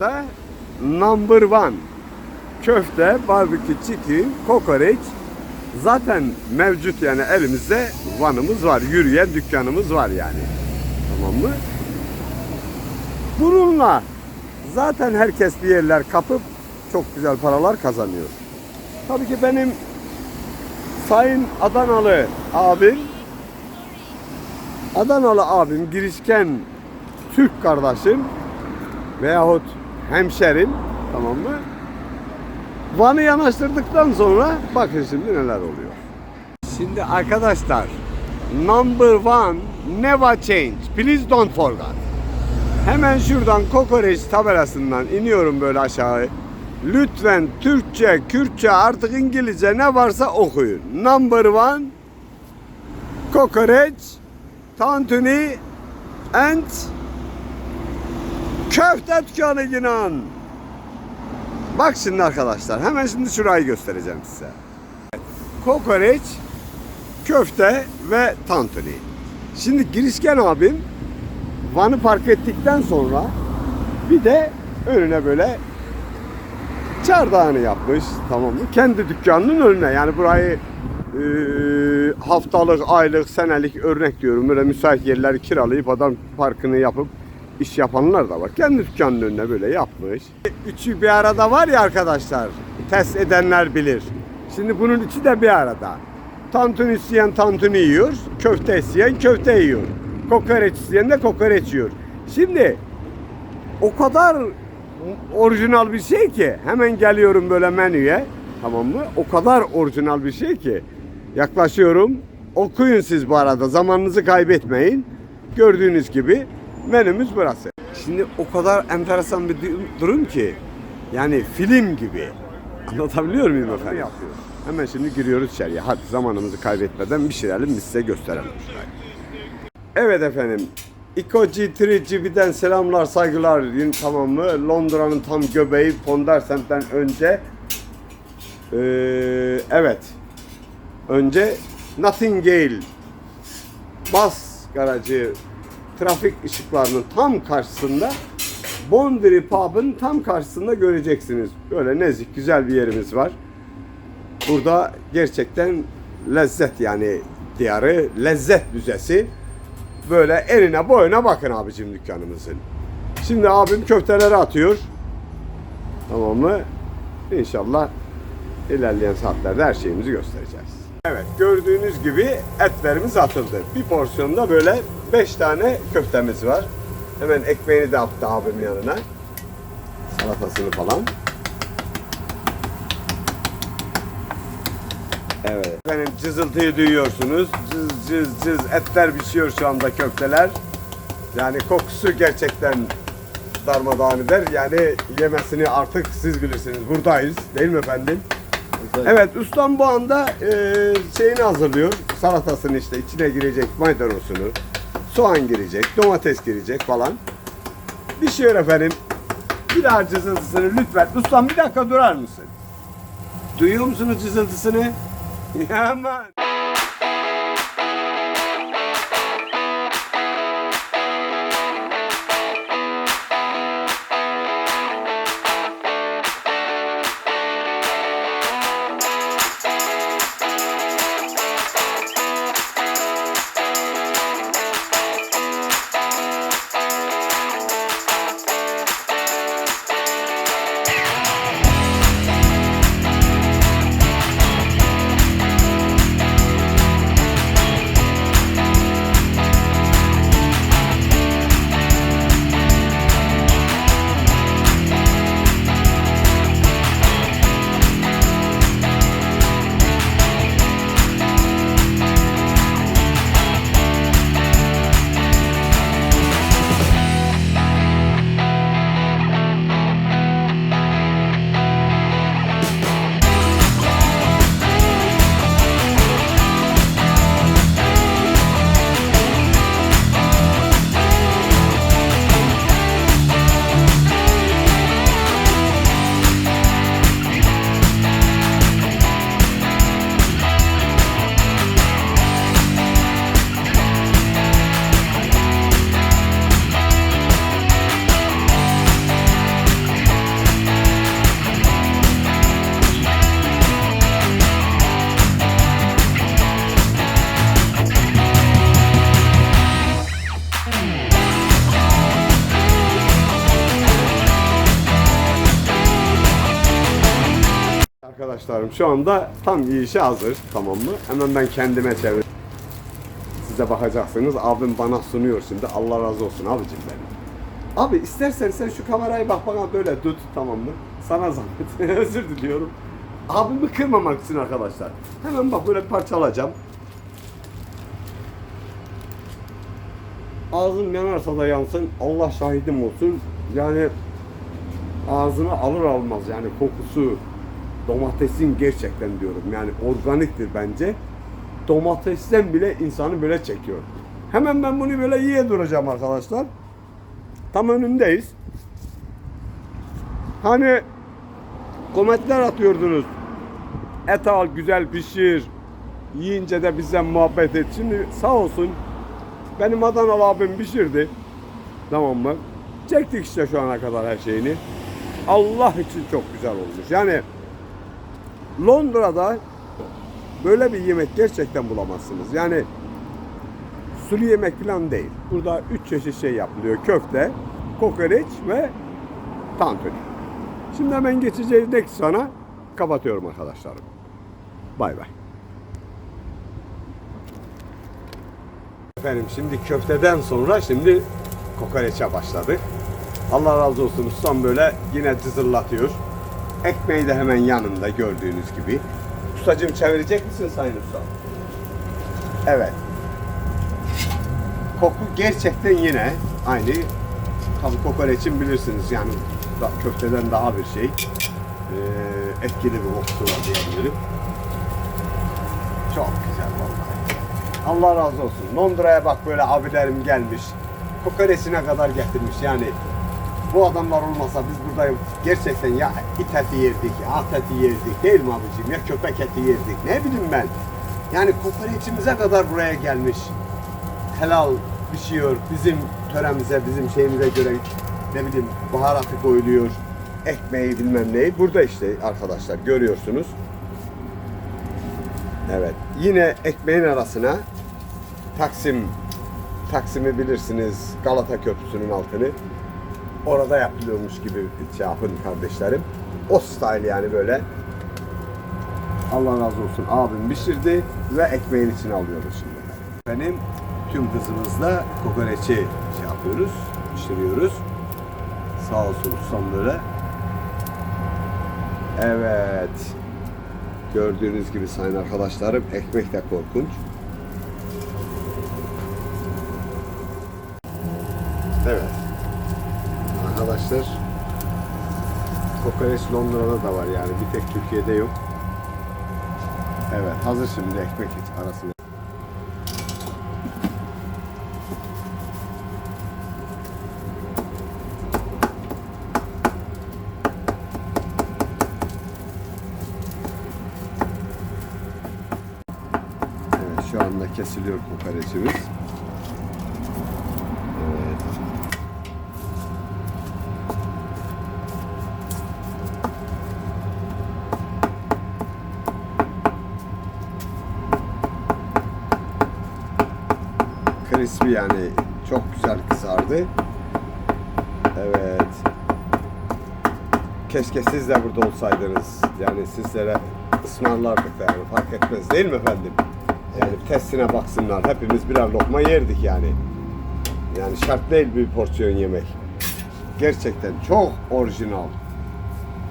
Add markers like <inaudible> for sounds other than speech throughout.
Da Number one. Köfte, barbekü, chicken, kokoreç. Zaten mevcut yani elimizde vanımız var. Yürüyen dükkanımız var yani. Tamam mı? Bununla zaten herkes bir yerler kapıp çok güzel paralar kazanıyor. Tabii ki benim Sayın Adanalı abim Adanalı abim girişken Türk kardeşim veyahut hemşerim tamam mı? Van'ı yanaştırdıktan sonra bakın şimdi neler oluyor. Şimdi arkadaşlar number one never change. Please don't forget. Hemen şuradan kokoreç tabelasından iniyorum böyle aşağı. Lütfen Türkçe, Kürtçe artık İngilizce ne varsa okuyun. Number one kokoreç, tantuni and köfte dükkanı inan. Bak şimdi arkadaşlar hemen şimdi şurayı göstereceğim size. Kokoreç, köfte ve tantuni. Şimdi girişken abim Van'ı park ettikten sonra bir de önüne böyle çardağını yapmış tamam mı? Kendi dükkanının önüne yani burayı e, haftalık, aylık, senelik örnek diyorum. Böyle müsait yerleri kiralayıp adam parkını yapıp iş yapanlar da var. Kendi dükkanının önüne böyle yapmış. Üçü bir arada var ya arkadaşlar. Test edenler bilir. Şimdi bunun üçü de bir arada. Tantuni isteyen tantuni yiyor. Köfte isteyen köfte yiyor. Kokoreç isteyen de kokoreç yiyor. Şimdi o kadar orijinal bir şey ki hemen geliyorum böyle menüye tamam mı? O kadar orijinal bir şey ki yaklaşıyorum. Okuyun siz bu arada zamanınızı kaybetmeyin. Gördüğünüz gibi menümüz burası. Şimdi o kadar enteresan bir du- durum ki yani film gibi. Anlatabiliyor muyum efendim? Yapıyoruz. Hemen şimdi giriyoruz içeriye. Hadi zamanımızı kaybetmeden bir şeylerim biz size gösterelim. Evet efendim. Iko G3 GB'den selamlar saygılar yine tamam mı? Londra'nın tam göbeği Pondersent'ten önce Ee, evet önce Nottingale bas garajı trafik ışıklarının tam karşısında Bondry Pub'ın tam karşısında göreceksiniz. Böyle nezik güzel bir yerimiz var. Burada gerçekten lezzet yani diyarı, lezzet müzesi. Böyle eline boyuna bakın abicim dükkanımızın. Şimdi abim köfteleri atıyor. Tamam mı? İnşallah ilerleyen saatlerde her şeyimizi göstereceğiz. Evet gördüğünüz gibi etlerimiz atıldı. Bir porsiyonda böyle 5 tane köftemiz var. Hemen ekmeğini de attı abim yanına. Salatasını falan. Evet. Efendim cızıltıyı duyuyorsunuz. Cız cız cız etler pişiyor şu anda köfteler. Yani kokusu gerçekten darmadağın eder. Yani yemesini artık siz bilirsiniz. Buradayız değil mi efendim? Evet ustam bu anda e, şeyini hazırlıyor. Salatasını işte içine girecek maydanozunu. Soğan girecek, domates girecek falan. Bir şey efendim. Daha cızıltısını lütfen. Ustam bir dakika durar mısın? Duyuyor musunuz cızıltısını? <laughs> Aman. Arkadaşlarım şu anda tam yiyişe hazır tamam mı? Hemen ben kendime çevir. Siz de bakacaksınız. Abim bana sunuyor şimdi. Allah razı olsun abicim benim. Abi istersen sen şu kamerayı bak bana böyle tut tamam mı? Sana zahmet. <laughs> Özür diliyorum. Abimi kırmamak için arkadaşlar. Hemen bak böyle bir parça alacağım. Ağzım yanarsa da yansın. Allah şahidim olsun. Yani ağzına alır almaz yani kokusu domatesin gerçekten diyorum yani organiktir bence. Domatesten bile insanı böyle çekiyor. Hemen ben bunu böyle yiye duracağım arkadaşlar. Tam önündeyiz. Hani komentler atıyordunuz. Et al güzel pişir. Yiyince de bizden muhabbet et. Şimdi sağ olsun benim Adanalı abim pişirdi. Tamam mı? Çektik işte şu ana kadar her şeyini. Allah için çok güzel olmuş. Yani Londra'da böyle bir yemek gerçekten bulamazsınız. Yani sulu yemek falan değil. Burada üç çeşit şey yapılıyor. Köfte, kokoreç ve tantuni. Şimdi hemen geçeceğiz next sana. Kapatıyorum arkadaşlarım. Bay bay. Efendim şimdi köfteden sonra şimdi kokoreçe başladık. Allah razı olsun ustam böyle yine cızırlatıyor. Ekmeği de hemen yanında gördüğünüz gibi. Ustacığım çevirecek misin sayın ustam? Evet. Koku gerçekten yine aynı. Tabii kokoreçin bilirsiniz yani köfteden daha bir şey. Ee, etkili bir kokusu var diyebilirim. Çok güzel vallahi. Allah razı olsun. Londra'ya bak böyle abilerim gelmiş. Kokoreçine kadar getirmiş yani. Bu adamlar olmasa biz burada gerçekten ya it eti yerdik, ya at eti yerdik değil mi abicim? Ya köpek eti yerdik ne bileyim ben. Yani kokoreçimize kadar buraya gelmiş. Helal pişiyor. Bizim töremize, bizim şeyimize göre ne bileyim baharatı koyuluyor. Ekmeği bilmem neyi. Burada işte arkadaşlar görüyorsunuz. Evet. Yine ekmeğin arasına Taksim Taksim'i bilirsiniz. Galata Köprüsü'nün altını. Orada yapılıyormuş gibi şey yapın kardeşlerim. O style yani böyle. Allah razı olsun abim pişirdi ve ekmeğin içine alıyoruz şimdi. Benim tüm hızımızla kokoreçi şey yapıyoruz, pişiriyoruz. Sağ olsun ustam böyle. Evet. Gördüğünüz gibi sayın arkadaşlarım ekmek de korkunç. Evet. Arkadaşlar kokoreç Londra'da da var yani bir tek Türkiye'de yok. Evet hazır şimdi ekmek arasında. Evet şu anda kesiliyor kokoreçimiz. Crispy yani çok güzel kızardı. Evet. Keşke siz de burada olsaydınız. Yani sizlere ısmarlardık yani fark etmez değil mi efendim? Yani testine baksınlar. Hepimiz birer lokma yerdik yani. Yani şart değil bir porsiyon yemek. Gerçekten çok orijinal.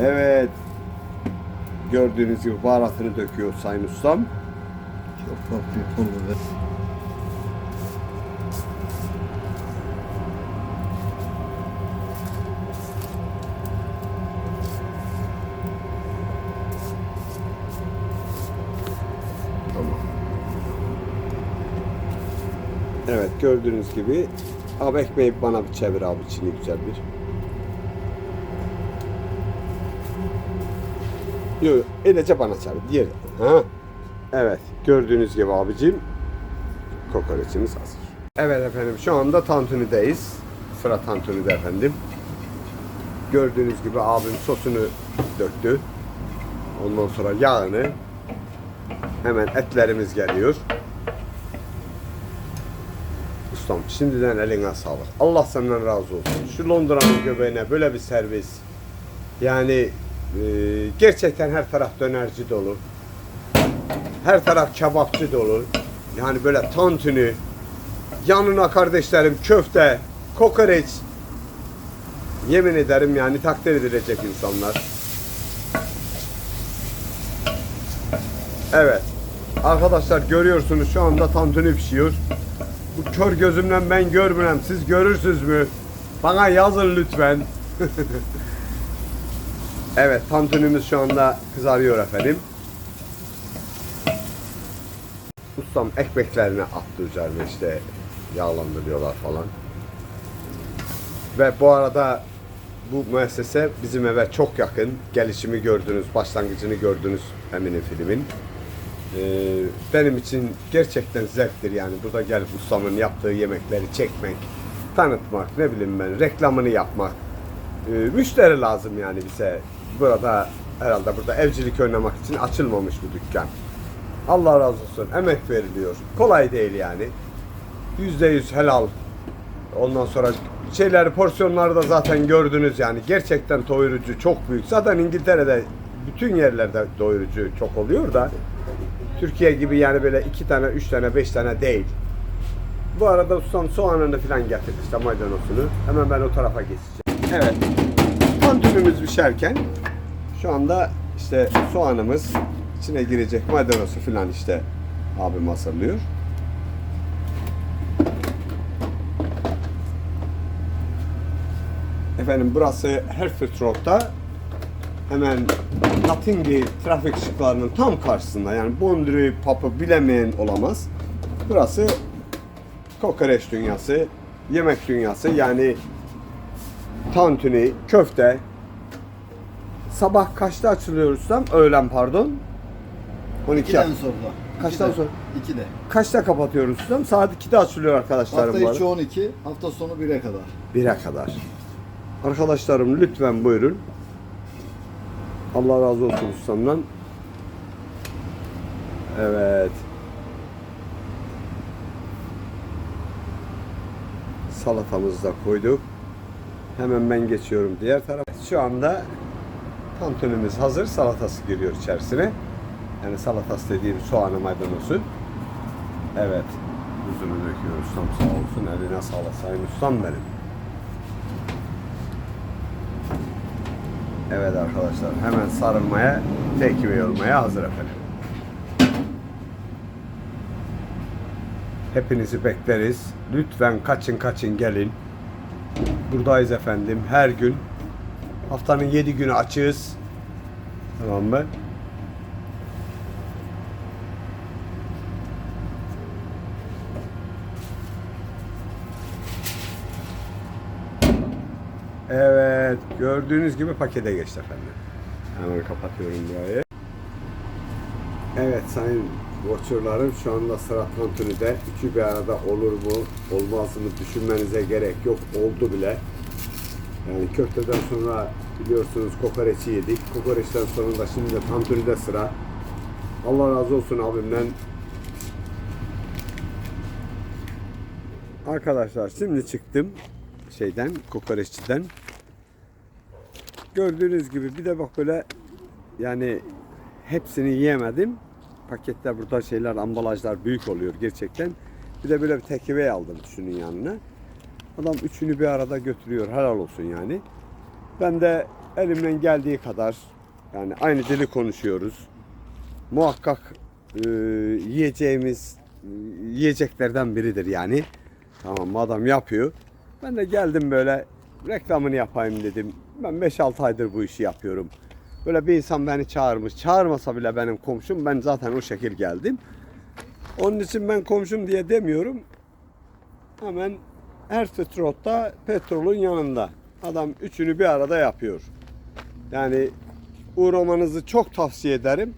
Evet. Gördüğünüz gibi baharatını döküyor Sayın Ustam. Çok hafif bir pul gördüğünüz gibi abi ekmeği bana bir çevir abi içini güzel bir. Yok öylece bana çevir. Diğer. Ha. Evet gördüğünüz gibi abicim kokoreçimiz hazır. Evet efendim şu anda tantunideyiz. Sıra tantunide efendim. Gördüğünüz gibi abim sosunu döktü. Ondan sonra yağını Hemen etlerimiz geliyor. Ustam şimdiden eline sağlık. Allah senden razı olsun. Şu Londra'nın göbeğine böyle bir servis. Yani Ee, gerçekten her taraf dönerci dolu. Her taraf kebapçı dolu. Yani böyle tantuni, yanına kardeşlerim köfte, kokoreç. Yemin ederim yani takdir edilecek insanlar. Evet. Arkadaşlar görüyorsunuz şu anda tantuni pişiyor. Bu kör gözümden ben görmüyorum. Siz görürsünüz mü? Bana yazın lütfen. <laughs> evet tantunimiz şu anda kızarıyor efendim. Ustam ekmeklerini attı üzerine işte yağlandırıyorlar falan. Ve bu arada bu müessese bizim eve çok yakın. Gelişimi gördünüz, başlangıcını gördünüz eminim filmin. Ee, benim için gerçekten zevktir yani burada gelip ustamın yaptığı yemekleri çekmek, tanıtmak, ne bileyim ben reklamını yapmak. Ee, müşteri lazım yani bize. Burada herhalde burada evcilik oynamak için açılmamış bu dükkan. Allah razı olsun. Emek veriliyor. Kolay değil yani. Yüzde yüz helal. Ondan sonra şeyleri porsiyonları da zaten gördünüz yani. Gerçekten doyurucu çok büyük. Zaten İngiltere'de bütün yerlerde doyurucu çok oluyor da Türkiye gibi yani böyle iki tane, üç tane, beş tane değil. Bu arada ustam soğanını falan getirdi işte maydanozunu. Hemen ben o tarafa geçeceğim. Evet. Tantunimiz pişerken şu anda işte soğanımız içine girecek maydanozu falan işte abim hazırlıyor. Efendim burası Hereford Road'da hemen Nottingham trafik ışıklarının tam karşısında yani Bondry Pub'ı bilemeyen olamaz. Burası kokoreç dünyası, yemek dünyası yani tantuni, köfte. Sabah kaçta açılıyor ustam? Öğlen pardon. 12 İkiden sonra. Kaçtan sonra? İkide. Kaçta kapatıyoruz ustam? Saat 2'de açılıyor arkadaşlarım Hafta içi arada. 12, hafta sonu 1'e kadar. 1'e kadar. Arkadaşlarım lütfen buyurun. Allah razı olsun ustamdan. Evet. Salatamızı da koyduk. Hemen ben geçiyorum diğer tarafa. Şu anda tantunimiz hazır. Salatası giriyor içerisine. Yani salatası dediğim soğanı maydanozu. Evet. Buzunu döküyor ustam sağ olsun. Eline sağlık sayın ustam benim. Evet arkadaşlar hemen sarılmaya, tekme olmaya hazır efendim. Hepinizi bekleriz. Lütfen kaçın kaçın gelin. Buradayız efendim her gün. Haftanın 7 günü açığız. Tamam mı? Evet, gördüğünüz gibi pakete geçti efendim. Hemen kapatıyorum burayı. Evet sayın watcherlarım şu anda sıra tantuni'de. Üçü bir arada olur mu olmazını düşünmenize gerek yok. Oldu bile. Yani köfteden sonra biliyorsunuz kokoreçi yedik. Kokoreçten sonra da şimdi de tantuni'de sıra. Allah razı olsun abimden. Arkadaşlar şimdi çıktım şeyden kokoreççiden. Gördüğünüz gibi bir de bak böyle yani hepsini yiyemedim. Paketler burada şeyler ambalajlar büyük oluyor gerçekten. Bir de böyle bir tekeve aldım şunun yanına. Adam üçünü bir arada götürüyor helal olsun yani. Ben de elimden geldiği kadar yani aynı dili konuşuyoruz. Muhakkak e, yiyeceğimiz yiyeceklerden biridir yani. Tamam adam yapıyor. Ben de geldim böyle reklamını yapayım dedim. Ben 5-6 aydır bu işi yapıyorum. Böyle bir insan beni çağırmış. Çağırmasa bile benim komşum. Ben zaten o şekil geldim. Onun için ben komşum diye demiyorum. Hemen Herford Road'da petrolün yanında. Adam üçünü bir arada yapıyor. Yani uğramanızı çok tavsiye ederim.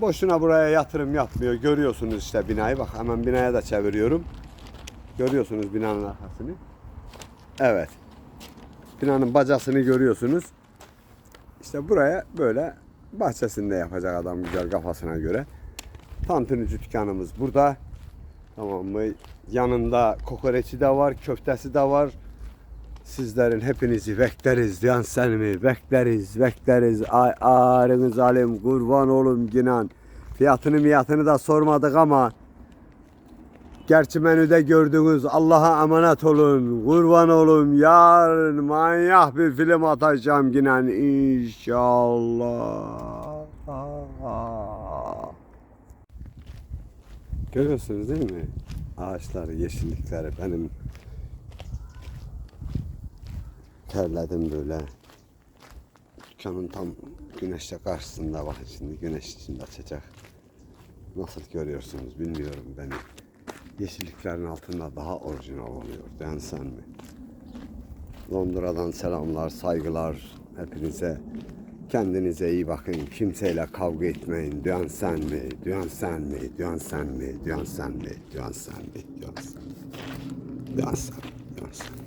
Boşuna buraya yatırım yapmıyor. Görüyorsunuz işte binayı. Bak hemen binaya da çeviriyorum. Görüyorsunuz binanın arkasını. Evet. Binanın bacasını görüyorsunuz. İşte buraya böyle bahçesinde yapacak adam güzel kafasına göre. Tantunici dükkanımız burada. Tamam mı? Yanında kokoreçi de var, köftesi de var. Sizlerin hepinizi bekleriz diyen sen mi? Bekleriz, bekleriz. Ay ağrınız alim, kurban olum ginan. Fiyatını miyatını da sormadık ama Gerçi menüde gördünüz Allah'a emanet olun. Kurban olun. Yarın manyak bir film atacağım ginen inşallah. Görüyorsunuz değil mi? Ağaçları, yeşillikleri benim terledim böyle. Dükkanın tam güneşte karşısında bakın şimdi güneş içinde açacak. Nasıl görüyorsunuz bilmiyorum beni. Yeşilliklerin altında daha orijinal oluyor. Den sen mi? Londra'dan selamlar, saygılar hepinize. Kendinize iyi bakın. Kimseyle kavga etmeyin. Duyan sen mi? Duyan sen mi? Duyan sen mi? Duyan sen mi? Duyan sen mi? Duyan sen mi? Duyan sen mi? Duyan sen mi?